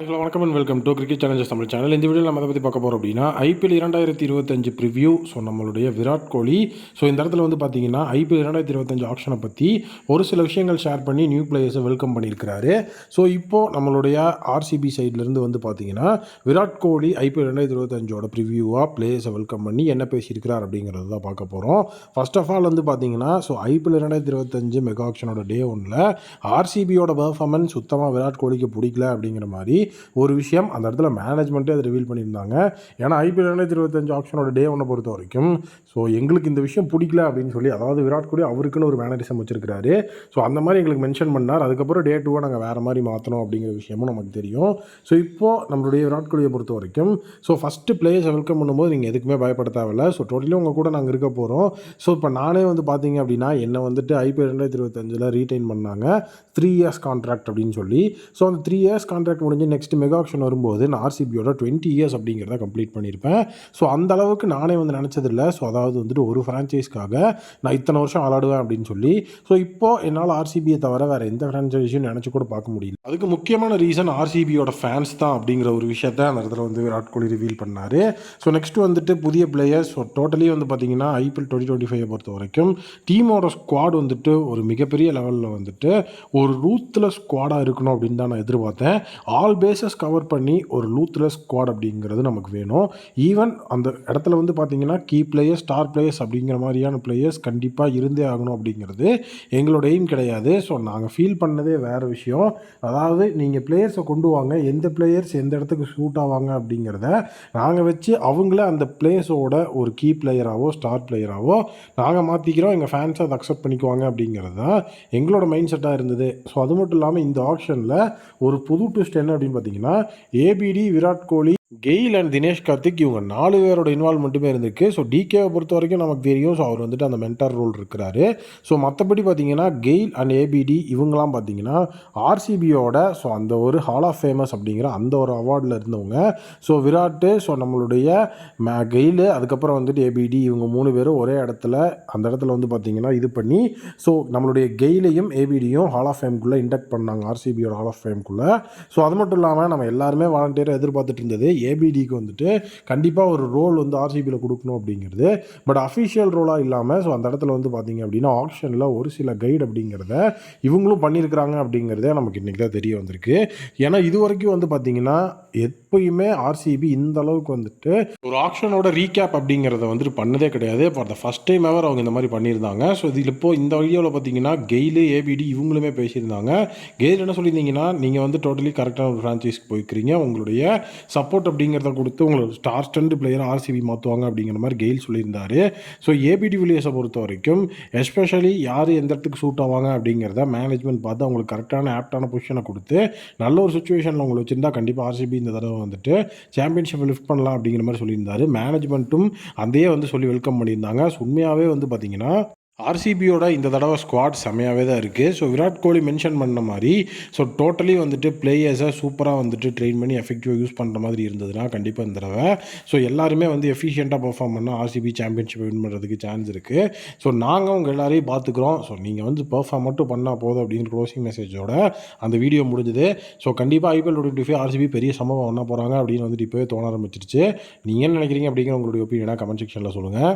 Hello வணக்கம் and welcome to cricket challenges Tamil channel இந்த வீடியோவில் நம்ம அதை பற்றி பார்க்க போகிறோம் அப்படின்னா ஐபிஎல் இரண்டாயிரத்தி இருபத்தஞ்சு ப்ரிவ்யூ ஸோ நம்மளுடைய விராட் கோலி. ஸோ இந்த இடத்துல வந்து பார்த்தீங்கன்னா ஐபிஎல் இரண்டாயிரத்தி இருபத்தஞ்சு ஆப்ஷனை பற்றி ஒரு சில விஷயங்கள் ஷேர் பண்ணி நியூ பிளேயர்ஸை வெல்கம் பண்ணியிருக்கிறாரு. ஸோ இப்போது நம்மளுடைய ஆர்சிபி சைட்லேருந்து வந்து பார்த்தீங்கன்னா விராட் கோலி ஐபிஎல் ரெண்டாயிரத்தி இருபத்தஞ்சோட ப்ரிவ்யூவாக பிளேயர்ஸை வெல்கம் பண்ணி என்ன பேசியிருக்கிறார் அப்படிங்கிறது தான் பார்க்க போகிறோம் ஃபர்ஸ்ட் ஆஃப் ஆல் வந்து பார்த்தீங்கன்னா ஸோ ஐபிஎல் இரண்டாயிரத்தி இருபத்தஞ்சு மெகா ஆப்ஷனோட டே ஒன்றில் ஆர்சிபியோட பெர்ஃபார்மன்ஸ் சுத்தமாக விராட் கோலிக்கு பிடிக்கல அப்படிங்கிற மாதிரி ஒரு விஷயம் அந்த இடத்துல மேனேஜ்மெண்ட்டே அதை ரிவீல் பண்ணியிருந்தாங்க. ஏன்னா ஐபிஎல் ரெண்டாயிரத்தி இருபத்தஞ்சு ஆப்ஷனோட டே ஒன்றை பொறுத்த வரைக்கும் ஸோ எங்களுக்கு இந்த விஷயம் பிடிக்கல அப்படின்னு சொல்லி அதாவது விராட் கோலி அவருக்குன்னு ஒரு மேனரிசம் வச்சிருக்காரு ஸோ அந்த மாதிரி எங்களுக்கு மென்ஷன் பண்ணார். அதுக்கப்புறம் டே டூவை நாங்கள் வேறு மாதிரி மாற்றணும் அப்படிங்கிற விஷயமும் நமக்கு தெரியும். ஸோ இப்போது நம்மளுடைய விராட் கோலியை பொறுத்த வரைக்கும் ஸோ ஃபஸ்ட்டு பிளேயர்ஸை வெல்கம் பண்ணும்போது நீங்கள் எதுக்குமே பயப்பட தேவையில்ல. ஸோ டோட்டலி உங்கள் கூட நாங்கள் இருக்க போகிறோம் ஸோ இப்போ நானே வந்து பார்த்தீங்க அப்படின்னா என்னை வந்துட்டு ஐபிஎல் ரெண்டாயிரத்தி இருபத்தஞ்சில் ரீட்டைன் பண்ணாங்க. த்ரீ இயர்ஸ் கான்ட்ராக்ட் அப்படின்னு சொல்லி. ஸோ அந்த த்ரீ இயர்ஸ் கான்ட்ராக்ட் முடிஞ்சு நெக்ஸ்ட் மெகா ஆக்ஷன் வரும்போது நான் ஆர்சிபியோட டுவெண்ட்டி இயர்ஸ் அப்படிங்கிறத கம்ப்ளீட் பண்ணியிருப்பேன். ஸோ அந்த அளவுக்கு நானே வந்து நினச்சதில்ல. ஸோ அதாவது வந்துட்டு ஒரு ஃப்ரான்ச்சைஸ்க்காக நான் இத்தனை வருஷம் விளாடுவேன் அப்படின்னு சொல்லி. ஸோ இப்போ என்னால் ஆர்சிபியை தவிர வேறு எந்த ஃப்ரான்ச்சைஸையும் நினச்சி கூட பார்க்க முடியல. அதுக்கு முக்கியமான ரீசன் ஆர்சிபியோட ஃபேன்ஸ் தான் அப்படிங்கிற ஒரு விஷயத்த அந்த இடத்துல வந்து விராட் கோலி ரிவீல் பண்ணார். ஸோ நெக்ஸ்ட் வந்துட்டு புதிய பிளேயர்ஸ் ஸோ டோட்டலி வந்து பார்த்தீங்கன்னா ஐபிஎல் டுவெண்ட்டி டுவெண்ட்டி ஃபைவ் பொறுத்த வரைக்கும் டீமோட ஸ்குவாட் வந்துட்டு ஒரு மிகப்பெரிய லெவலில் வந்துட்டு ஒரு ரூத்தில் ஸ்குவாடாக இருக்கணும் அப்படின்னு தான் நான் எதிர்பார்த்தேன். ஆல் பேசஸ் கவர் பண்ணி ஒரு லூத்லெஸ் ஸ்குவாட் அப்படிங்கிறது நமக்கு வேணும். ஈவன் அந்த இடத்துல வந்து பார்த்தீங்கன்னா கீ பிளேயர்ஸ் ஸ்டார் பிளேயர்ஸ் அப்படிங்கிற மாதிரியான பிளேயர்ஸ் கண்டிப்பாக இருந்தே ஆகணும் அப்படிங்கிறது எங்களோட எய்ம் கிடையாது. ஸோ நாங்கள் ஃபீல் பண்ணதே வேறு விஷயம். அதாவது நீங்கள் பிளேயர்ஸை கொண்டு வாங்க. எந்த பிளேயர்ஸ் எந்த இடத்துக்கு ஷூட் ஆவாங்க அப்படிங்கிறத நாங்கள் வச்சு அவங்கள அந்த பிளேயர்ஸோட ஒரு கீ பிளேயராகவோ ஸ்டார் பிளேயராகவோ நாங்கள் மாற்றிக்கிறோம் எங்கள் ஃபேன்ஸ் அதை அக்செப்ட் பண்ணிக்குவாங்க அப்படிங்கிறது தான் எங்களோட மைண்ட் செட்டாக இருந்தது. ஸோ அது மட்டும் இல்லாமல் இந்த ஆப்ஷனில் ஒரு புது ட்விஸ்ட் என்ன அப்படின்னு பார்த்தீங்கன்னா ABD Virat Kohli Gayle and Dinesh Karthik இவங்க நாலு பேரோட இன்வால்மெண்ட்டுமே இருந்திருக்கு. ஸோ டிகேவை பொறுத்த வரைக்கும் நமக்கு தெரியும். ஸோ அவர் வந்துட்டு அந்த மென்டார் ரோல் இருக்கிறாரு. ஸோ மற்றபடி பார்த்தீங்கன்னா கெயில் அண்ட் ஏபிடி இவங்கெல்லாம் பார்த்தீங்கன்னா ஆர்சிபியோட ஸோ அந்த ஒரு ஹால் ஆஃப் ஃபேமஸ் அப்படிங்கிற அந்த ஒரு அவார்டில் இருந்தவங்க. ஸோ விராட்டு ஸோ நம்மளுடைய கெயிலு அதுக்கப்புறம் வந்துட்டு ஏபிடி இவங்க மூணு பேரும் ஒரே இடத்துல அந்த இடத்துல வந்து பார்த்தீங்கன்னா இது பண்ணி ஸோ நம்மளுடைய கெயிலையும் ஏபிடியும் ஹால் ஆஃப் ஃபேம்குள்ளே இண்டக்ட் பண்ணாங்க. ஆர்சிபியோட ஹால் ஆஃப் ஃபேம்குள்ளே ஸோ அது மட்டும் இல்லாமல் நம்ம எல்லாருமே வாலண்டியராக எதிர்பார்த்துட்டு இருந்தது. ஏபிடிக்கு வந்துட்டு கண்டிப்பாக ஒரு ரோல் வந்து ஆர்சிபியில் கொடுக்கணும் அப்படிங்கிறது. பட் அஃபிஷியல் ரோலாக இல்லாமல் ஸோ அந்த இடத்துல வந்து பார்த்தீங்க அப்படின்னா ஆப்ஷனில் ஒரு சில கைடு அப்படிங்கிறத இவங்களும் பண்ணியிருக்கிறாங்க அப்படிங்கிறதே நமக்கு இன்றைக்கி தான் தெரிய வந்திருக்கு. ஏன்னா இது வரைக்கும் வந்து பார்த்தீங்கன்னா எப்பயுமே ஆர்சிபி இந்த அளவுக்கு வந்துட்டு ஒரு ஆப்ஷனோட ரீகேப் அப்படிங்கிறத வந்துட்டு பண்ணதே கிடையாது. ஃபார் த ஃபஸ்ட் டைம் அவர் அவங்க இந்த மாதிரி பண்ணியிருந்தாங்க. ஸோ இதில் இப்போது இந்த வீடியோவில் பார்த்தீங்கன்னா கெயிலு ஏபிடி இவங்களுமே பேசியிருந்தாங்க. கெயில் என்ன சொல்லியிருந்தீங்கன்னா நீங்கள் வந்து டோட்டலி கரெக்டான ஒரு ஃப்ரான்ச்சைஸ்க்கு போய்க்கிறீங்க உங்களுடைய சப்போர்ட் அப்படிங்கிறத கொடுத்து உங்களுக்கு ஸ்டார் ஸ்டண்ட் பிளேயர் ஆர்சிபி மாற்றுவாங்க அப்படிங்கிற மாதிரி கெயில் சொல்லியிருந்தார். ஸோ ஏபிடி வில்லியர்ஸை பொறுத்த வரைக்கும் எஸ்பெஷலி யார் எந்த இடத்துக்கு சூட் ஆவாங்க அப்படிங்கிறத மேனேஜ்மெண்ட் பார்த்து அவங்களுக்கு கரெக்டான ஆப்டான பொசிஷனை கொடுத்து நல்ல ஒரு சுச்சுவேஷனில் உங்களை வச்சுருந்தா கண்டிப்பாக ஆர்சிபி இந்த தடவை வந்துட்டு சாம்பியன்ஷிப்பை லிஃப்ட் பண்ணலாம் அப்படிங்கிற மாதிரி சொல்லியிருந்தாரு. மேனேஜ்மெண்ட்டும் அதையே வந்து சொல்லி வெல்கம் பண்ணியிருந்தாங்க. உண்மையாகவே வந்து பார்த்தீங்கன்னா ஆர்சிபியோட இந்த தடவை ஸ்குவாட் செம்மையாகவே தான் இருக்குது ஸோ விராட் கோலி மென்ஷன் பண்ண மாதிரி ஸோ டோட்டலி வந்துட்டு பிளேயர்ஸை சூப்பராக வந்துட்டு ட்ரெயின் பண்ணி எஃபெக்டிவாக யூஸ் பண்ணுற மாதிரி இருந்ததுன்னா கண்டிப்பாக இந்த தடவை. ஸோ எல்லாருமே வந்து எஃபிஷியண்ட்டாக பர்ஃபார்ம் பண்ணால் ஆர்சிபி சாம்பியன்ஷிப் வின் பண்ணுறதுக்கு சான்ஸ் இருக்குது ஸோ நாங்கள் உங்கள் எல்லாரையும் பார்த்துக்குறோம். ஸோ நீங்கள் வந்து பர்ஃபார்ம் மட்டும் பண்ணால் போதும் அப்படின்னு க்ளோசிங் மெசேஜோட அந்த வீடியோ முடிஞ்சுது. ஸோ கண்டிப்பாக ஐபிஎல் டுவெண்ட்டி ஃபைவ் ஆர்சிபி பெரிய சம்பவம் பண்ண போகிறாங்க அப்படின்னு வந்துட்டு இப்போவே தோண ஆரம்பிச்சிருச்சு. நீங்கள் என்ன நினைக்கிறீங்க அப்படிங்கிற உங்களுடைய ஒப்பீனியனாக கமெண்ட் செக்ஷனில் சொல்லுங்கள்